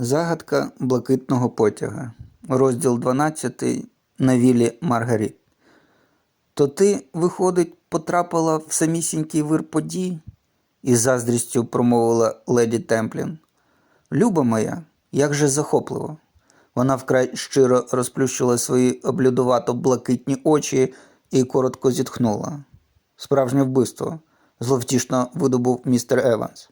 Загадка блакитного потяга. Розділ 12 на вілі Маргаріт. То ти, виходить, потрапила в самісінький вир подій? із заздрістю промовила леді Темплін. Люба моя, як же захопливо. Вона вкрай щиро розплющила свої облюдувато блакитні очі і коротко зітхнула. Справжнє вбивство, зловтішно видобув містер Еванс.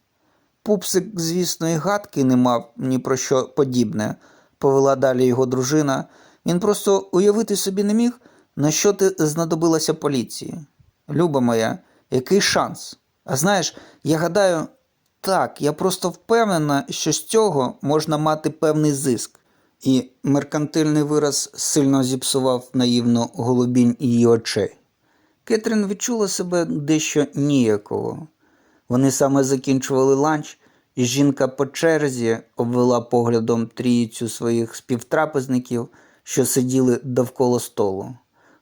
Пупсик, звісно, і гадки не мав ні про що подібне, повела далі його дружина. Він просто уявити собі не міг, на що ти знадобилася поліції. Люба моя, який шанс? А знаєш, я гадаю, так, я просто впевнена, що з цього можна мати певний зиск. І меркантильний вираз сильно зіпсував наївну голубінь її очей. Кетрін відчула себе дещо ніяково. Вони саме закінчували ланч, і жінка по черзі обвела поглядом трійцю своїх співтрапезників, що сиділи довкола столу.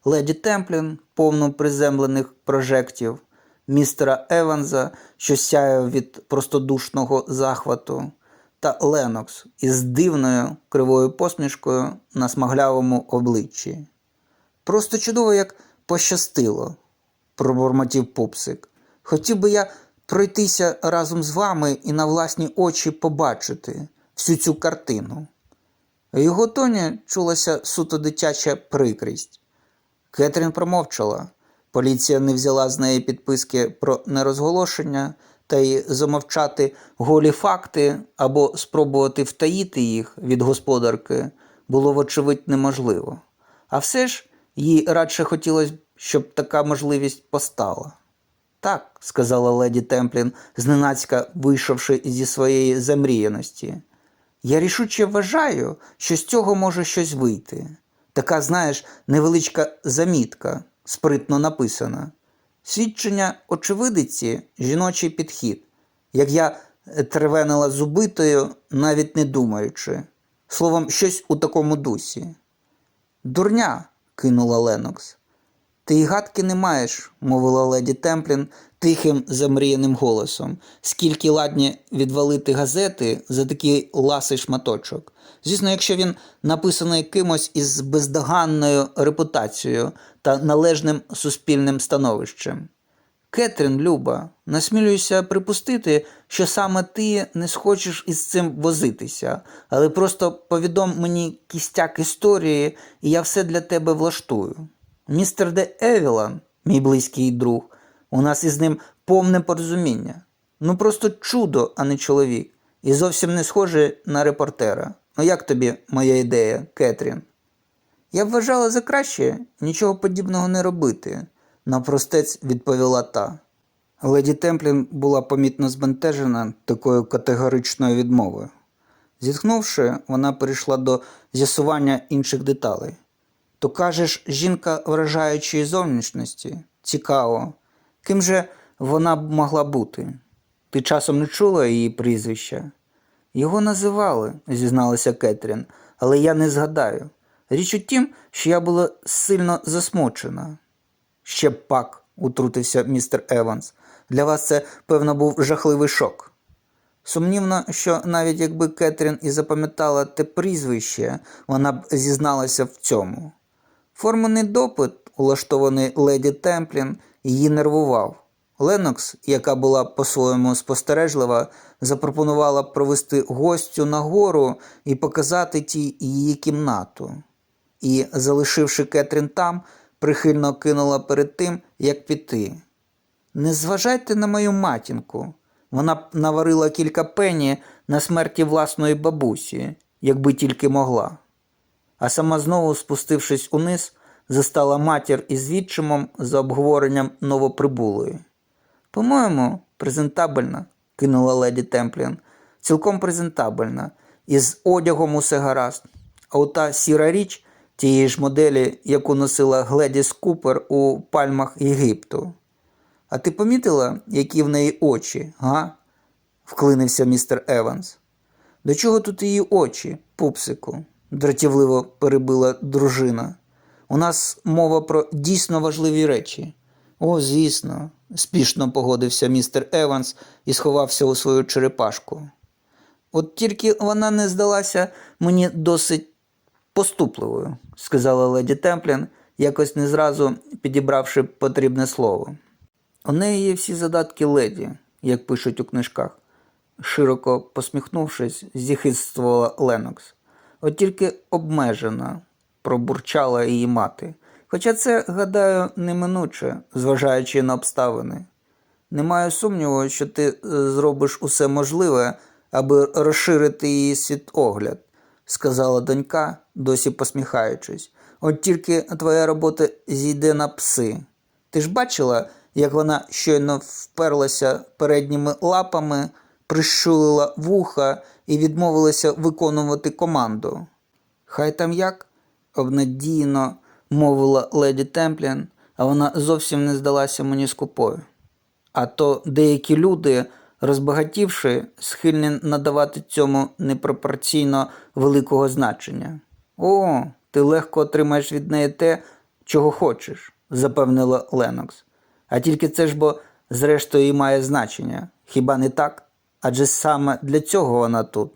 Леді Темплін, повну приземлених прожектів, містера Еванса, що сяяв від простодушного захвату, та Ленокс із дивною кривою посмішкою на смаглявому обличчі. Просто чудово, як пощастило, пробурмотів пупсик. Хотів би я пройтися разом з вами і на власні очі побачити всю цю картину. Його тоні чулася суто дитяча прикрість. Кетрін промовчала. Поліція не взяла з неї підписки про нерозголошення та й замовчати голі факти або спробувати втаїти їх від господарки було вочевидь неможливо. А все ж їй радше хотілося, щоб така можливість постала. Так, сказала леді Темплін, зненацька вийшовши зі своєї замріяності. Я рішуче вважаю, що з цього може щось вийти. Така, знаєш, невеличка замітка, спритно написана. Свідчення очевидиці жіночий підхід, як я тервенила з убитою, навіть не думаючи. Словом, щось у такому дусі. Дурня, кинула Ленокс. Ти й гадки не маєш, мовила леді Темплін тихим замріяним голосом, скільки ладні відвалити газети за такий ласий шматочок. Звісно, якщо він написаний кимось із бездоганною репутацією та належним суспільним становищем. Кетрін, Люба, насмілююся припустити, що саме ти не схочеш із цим возитися, але просто повідом мені кістяк історії, і я все для тебе влаштую. Містер Де Евілан, мій близький друг, у нас із ним повне порозуміння. Ну просто чудо, а не чоловік, і зовсім не схоже на репортера. Ну як тобі моя ідея, Кетрін? Я вважала за краще нічого подібного не робити, навпростець відповіла та. Леді Темплін була помітно збентежена такою категоричною відмовою. Зітхнувши, вона перейшла до з'ясування інших деталей. То кажеш, жінка вражаючої зовнішності? Цікаво. Ким же вона б могла бути? Ти часом не чула її прізвища? Його називали, зізналася Кетрін, але я не згадаю. Річ у тім, що я була сильно засмучена. Ще б пак, утрутився містер Еванс. Для вас це, певно, був жахливий шок. Сумнівно, що навіть якби Кетрін і запам'ятала те прізвище, вона б зізналася в цьому. Форманий допит, улаштований леді Темплін, її нервував. Ленокс, яка була по-своєму спостережлива, запропонувала провести гостю нагору і показати тій її кімнату. І, залишивши Кетрін там, прихильно кинула перед тим, як піти. Не зважайте на мою матінку. Вона наварила кілька пені на смерті власної бабусі, якби тільки могла. А сама знову, спустившись униз, застала матір із відчимом за обговоренням новоприбулої. По-моєму, презентабельна, кинула леді Темплін. Цілком презентабельна. Із одягом усе гаразд. А ота сіра річ тієї ж моделі, яку носила Гледіс Купер у пальмах Єгипту. А ти помітила, які в неї очі, га? вклинився містер Еванс. До чого тут її очі, пупсику? Дратівливо перебила дружина. У нас мова про дійсно важливі речі. О, звісно, спішно погодився містер Еванс і сховався у свою черепашку. От тільки вона не здалася мені досить поступливою, сказала леді Темплін, якось не зразу підібравши потрібне слово. У неї є всі задатки леді, як пишуть у книжках. Широко посміхнувшись, зіхидствувала Ленокс. От тільки обмежена, пробурчала її мати. Хоча це, гадаю, неминуче, зважаючи на обставини. Не маю сумніву, що ти е, зробиш усе можливе, аби розширити її світогляд, сказала донька, досі посміхаючись. От тільки твоя робота зійде на пси. Ти ж бачила, як вона щойно вперлася передніми лапами, прищулила вуха і відмовилася виконувати команду. Хай там як, обнадійно мовила леді Темплін, а вона зовсім не здалася мені скупою. А то деякі люди, розбагатівши, схильні надавати цьому непропорційно великого значення. О, ти легко отримаєш від неї те, чого хочеш, запевнила Ленокс. А тільки це ж бо зрештою і має значення. Хіба не так? Адже саме для цього вона тут.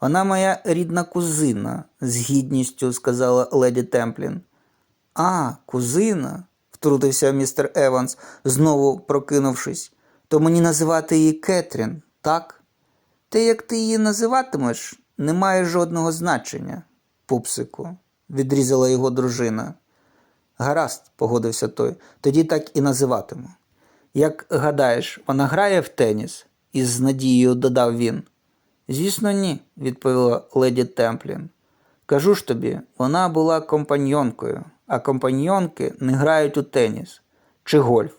Вона моя рідна кузина, з гідністю сказала леді Темплін. А, кузина, втрутився містер Еванс, знову прокинувшись. То мені називати її Кетрін, так? Те, як ти її називатимеш, не має жодного значення, пупсику, відрізала його дружина. Гаразд, погодився той, тоді так і називатиму. Як гадаєш, вона грає в теніс? Із надією додав він. Звісно, ні, відповіла леді Темплін. Кажу ж тобі, вона була компаньйонкою, а компаньйонки не грають у теніс чи гольф.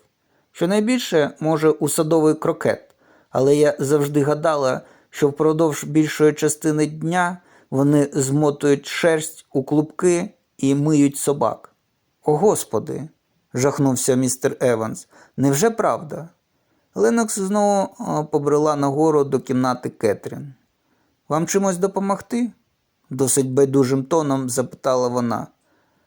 Щонайбільше, може, у садовий крокет, але я завжди гадала, що впродовж більшої частини дня вони змотують шерсть у клубки і миють собак. О Господи, жахнувся містер Еванс. Невже правда? Ленокс знову побрела нагору до кімнати Кетрін. Вам чимось допомогти? досить байдужим тоном запитала вона.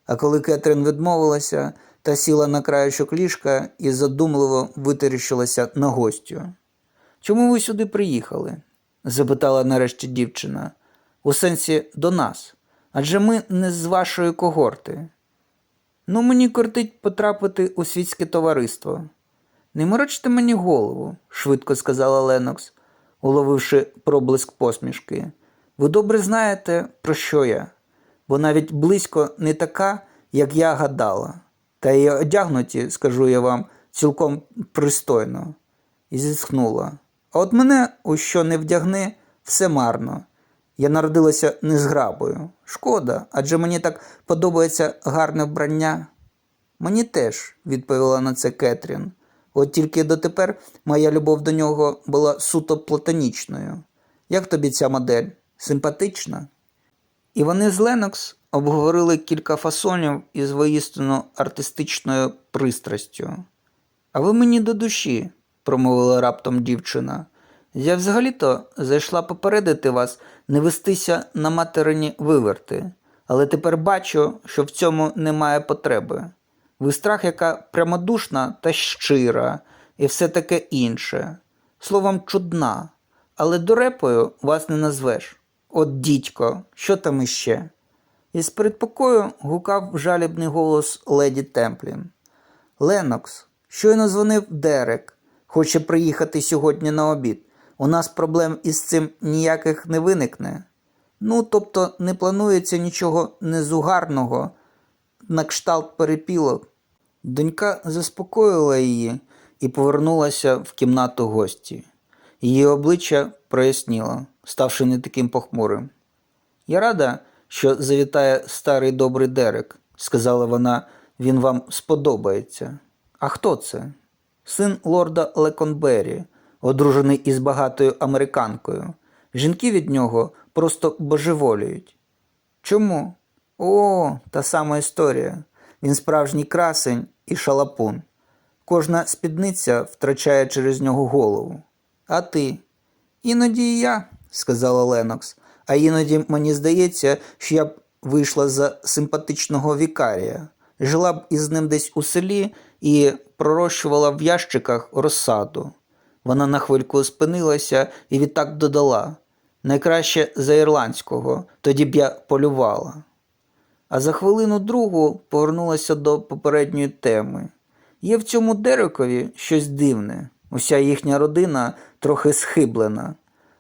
А коли Кетрін відмовилася та сіла на краєчок ліжка і задумливо витріщилася на гостю. Чому ви сюди приїхали? запитала нарешті дівчина. У сенсі до нас. Адже ми не з вашої когорти. Ну, мені кортить потрапити у світське товариство. Не морочте мені голову, швидко сказала Ленокс, уловивши проблиск посмішки. Ви добре знаєте, про що я, бо навіть близько не така, як я гадала. Та й одягнуті, скажу я вам, цілком пристойно. І зітхнула. А от мене у що не вдягни, все марно. Я народилася незграбою. Шкода, адже мені так подобається гарне вбрання. Мені теж, відповіла на це Кетрін. От тільки дотепер моя любов до нього була суто платонічною. Як тобі ця модель? Симпатична? І вони з Ленокс обговорили кілька фасонів із воїстину артистичною пристрастю. А ви мені до душі, промовила раптом дівчина. Я взагалі-то зайшла попередити вас не вестися на материні виверти, але тепер бачу, що в цьому немає потреби. Ви страх, яка прямодушна та щира, і все таке інше. Словом, чудна, але дурепою вас не назвеш. От дідько, що там іще? Із передпокою гукав жалібний голос леді Темплін. Ленокс, щойно дзвонив Дерек, хоче приїхати сьогодні на обід. У нас проблем із цим ніяких не виникне. Ну, тобто не планується нічого незугарного на кшталт перепілок. Донька заспокоїла її і повернулася в кімнату гості. Її обличчя проясніло, ставши не таким похмурим. Я рада, що завітає старий добрий Дерек, сказала вона, він вам сподобається. А хто це? Син лорда Леконбері, одружений із багатою американкою. Жінки від нього просто божеволюють. Чому? О, та сама історія. Він справжній красень і шалапун. Кожна спідниця втрачає через нього голову. А ти? Іноді і я, сказала Ленокс, а іноді мені здається, що я б вийшла за симпатичного вікарія, жила б із ним десь у селі і пророщувала в ящиках розсаду. Вона на хвильку спинилася і відтак додала: найкраще за ірландського, тоді б я полювала. А за хвилину другу повернулася до попередньої теми. Є в цьому Дерекові щось дивне. Уся їхня родина трохи схиблена.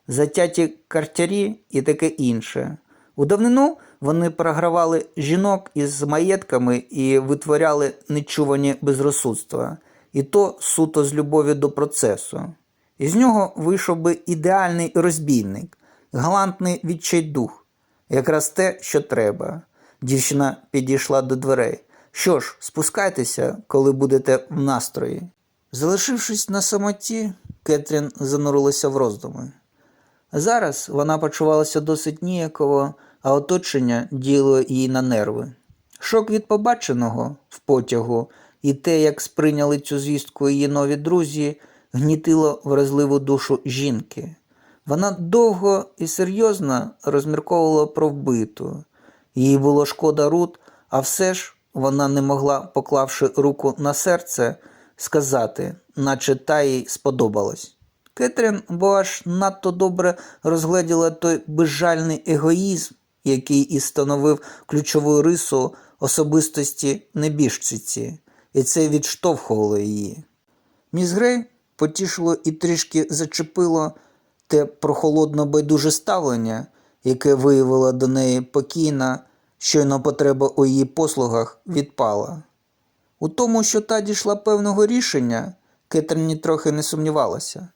Затяті картярі і таке інше. У давнину вони програвали жінок із маєтками і витворяли нечувані безрозсудства, і то суто з любові до процесу. Із нього вийшов би ідеальний розбійник, галантний відчайдух, якраз те, що треба. Дівчина підійшла до дверей. Що ж, спускайтеся, коли будете в настрої. Залишившись на самоті, Кетрін занурилася в роздуми. Зараз вона почувалася досить ніяково, а оточення діяло їй на нерви. Шок від побаченого в потягу і те, як сприйняли цю звістку її нові друзі, гнітило вразливу душу жінки. Вона довго і серйозно розмірковувала про вбиту. Їй було шкода Рут, а все ж вона не могла, поклавши руку на серце, сказати, наче та їй сподобалось. Кетрін, бо аж надто добре розгледіла той безжальний егоїзм, який і становив ключову рису особистості небіжчиці, і це відштовхувало її. Міс Грей потішило і трішки зачепило те прохолодно байдуже ставлення, яке виявила до неї покійна, щойно потреба у її послугах відпала. У тому, що та дійшла певного рішення, Кетрін трохи не сумнівалася,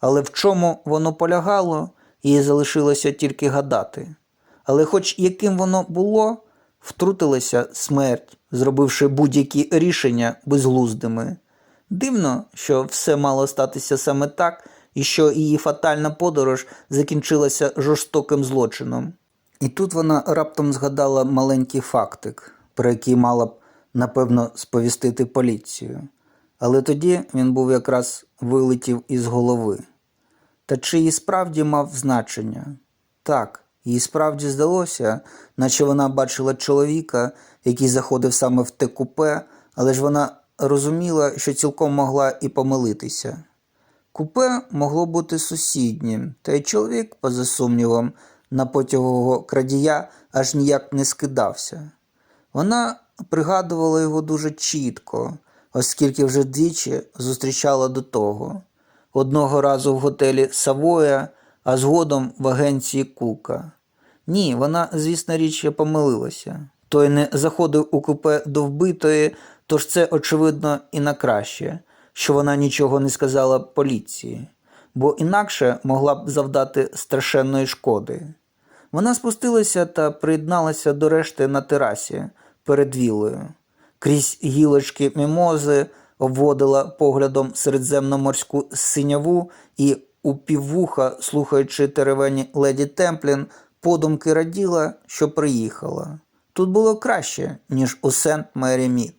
але в чому воно полягало, їй залишилося тільки гадати. Але хоч яким воно було, втрутилася смерть, зробивши будь-які рішення безглуздими. Дивно, що все мало статися саме так, і що її фатальна подорож закінчилася жорстоким злочином. І тут вона раптом згадала маленький фактик, про який мала б, напевно, сповістити поліцію. Але тоді він був якраз вилетів із голови. Та чи і справді мав значення? Так, їй справді здалося, наче вона бачила чоловіка, який заходив саме в те купе, але ж вона розуміла, що цілком могла і помилитися. Купе могло бути сусіднім, та й чоловік, поза сумнівом, на потягового крадія аж ніяк не скидався. Вона пригадувала його дуже чітко, оскільки вже двічі зустрічала до того. Одного разу в готелі Савоя, а згодом в агенції Кука. Ні, вона, звісно річ, помилилася. Той не заходив у купе до вбитої, тож це, очевидно, і на краще, що вона нічого не сказала поліції, бо інакше могла б завдати страшенної шкоди. Вона спустилася та приєдналася до решти на терасі перед вілою. Крізь гілочки мімози обводила поглядом середземноморську синяву і у піввуха, слухаючи теревені леді Темплін, подумки раділа, що приїхала. Тут було краще, ніж у Сент Мері Мід.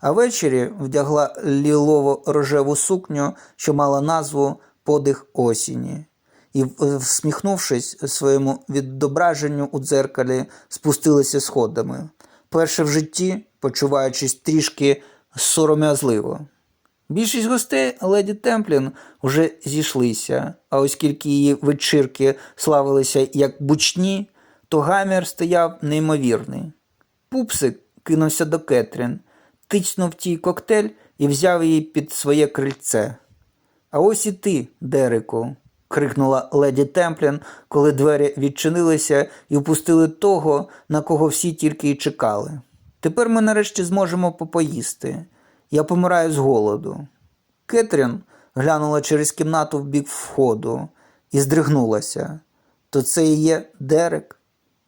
А ввечері вдягла лілово-рожеву сукню, що мала назву Подих осені, і, всміхнувшись своєму відображенню у дзеркалі, спустилася сходами, перше в житті, почуваючись трішки сором'язливо. Більшість гостей леді Темплін уже зійшлися, а оскільки її вечірки славилися як бучні, то гамір стояв неймовірний. Пупсик кинувся до Кетрін, тицьнув тій коктейль і взяв її під своє крильце. А ось і ти, Дереку, крикнула леді Темплін, коли двері відчинилися і впустили того, на кого всі тільки й чекали. Тепер ми нарешті зможемо попоїсти. Я помираю з голоду. Кетрін глянула через кімнату в бік входу і здригнулася. То це і є Дерек.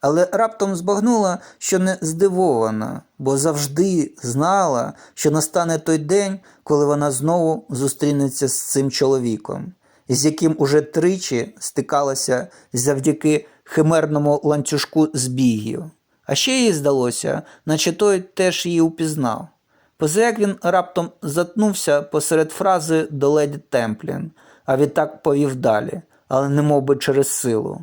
Але раптом збагнула, що не здивована, бо завжди знала, що настане той день, коли вона знову зустрінеться з цим чоловіком, з яким уже тричі стикалася завдяки химерному ланцюжку збігів. А ще їй здалося, наче той теж її упізнав. Поза як він раптом затнувся посеред фрази до леді Темплін, а відтак повів далі, але не би через силу.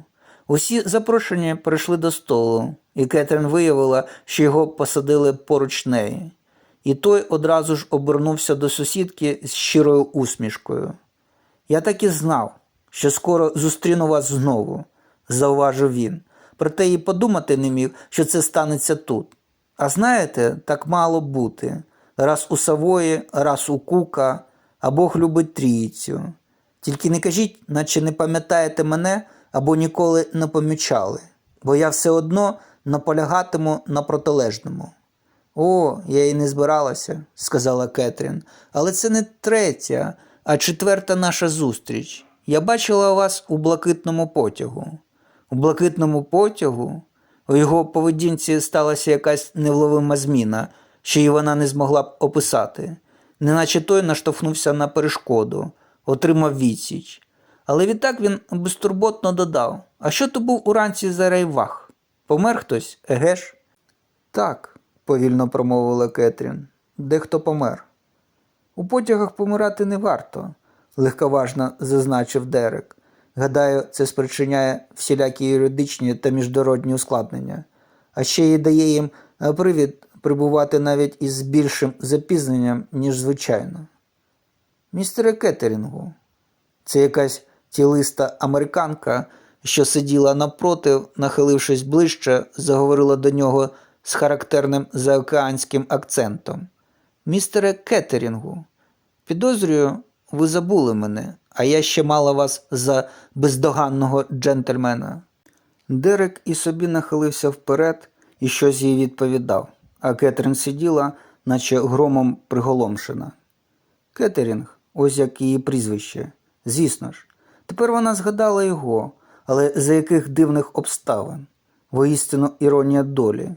Усі запрошені прийшли до столу, і Кетрін виявила, що його посадили поруч неї. І той одразу ж обернувся до сусідки з щирою усмішкою. Я так і знав, що скоро зустріну вас знову, зауважив він. Проте і подумати не міг, що це станеться тут. А знаєте, так мало бути. Раз у Савої, раз у Кука, а Бог любить трійцю. Тільки не кажіть, наче не пам'ятаєте мене або ніколи не помічали, бо я все одно наполягатиму на протилежному. О, я і не збиралася, сказала Кетрін, але це не третя, а четверта наша зустріч. Я бачила вас у блакитному потягу. У блакитному потягу у його поведінці сталася якась невловима зміна, що й вона не змогла б описати, неначе той наштовхнувся на перешкоду, отримав відсіч. Але відтак він безтурботно додав: А що то був уранці за рейвах? Помер хтось, еге ж? Так, повільно промовила Кетрін. Дехто помер. У потягах помирати не варто, легковажно зазначив Дерек. Гадаю, це спричиняє всілякі юридичні та міжнародні ускладнення, а ще й дає їм е, привід прибувати навіть із більшим запізненням, ніж звичайно. Містере Кеттерінгу, це якась тілиста американка, що сиділа напротив, нахилившись ближче, заговорила до нього з характерним заокеанським акцентом. Містере Кеттерінгу, підозрюю, ви забули мене, а я ще мала вас за бездоганного джентльмена. Дерек і собі нахилився вперед і щось їй відповідав, а Кетрін сиділа, наче громом приголомшена. Кетерінг, ось як її прізвище. Звісно ж, тепер вона згадала його, але за яких дивних обставин? Воістину іронія долі.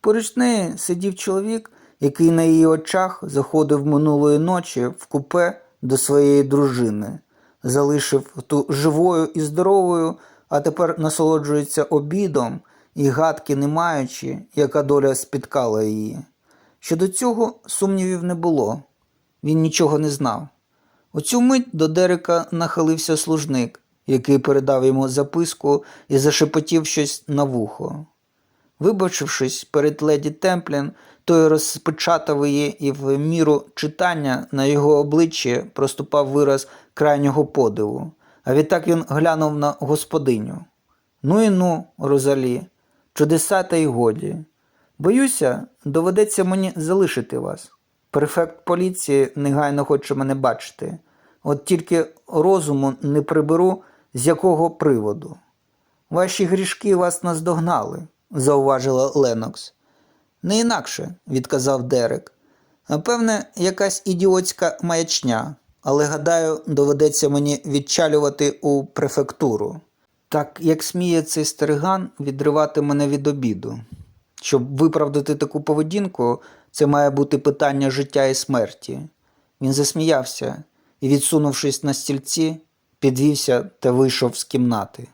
Поруч неї сидів чоловік, який на її очах заходив минулої ночі в купе до своєї дружини, залишив ту живою і здоровою, а тепер насолоджується обідом і гадки не маючи, яка доля спіткала її. Щодо цього сумнівів не було. Він нічого не знав. У цю мить до Дерека нахилився служник, який передав йому записку і зашепотів щось на вухо. Вибачившись перед леді Темплін, той розпечатав її, і в міру читання на його обличчі проступав вираз крайнього подиву. А відтак він глянув на господиню. Ну і ну, Розалі, чудеса та й годі. Боюся, доведеться мені залишити вас. Префект поліції негайно хоче мене бачити. От тільки розуму не приберу, з якого приводу. Ваші грішки вас наздогнали, зауважила Ленокс. Не інакше, відказав Дерек. Певне, якась ідіотська маячня, але гадаю, доведеться мені відчалювати у префектуру. Так як сміє цей стариган відривати мене від обіду. Щоб виправдати таку поведінку, це має бути питання життя і смерті. Він засміявся і, відсунувшись на стільці, підвівся та вийшов з кімнати.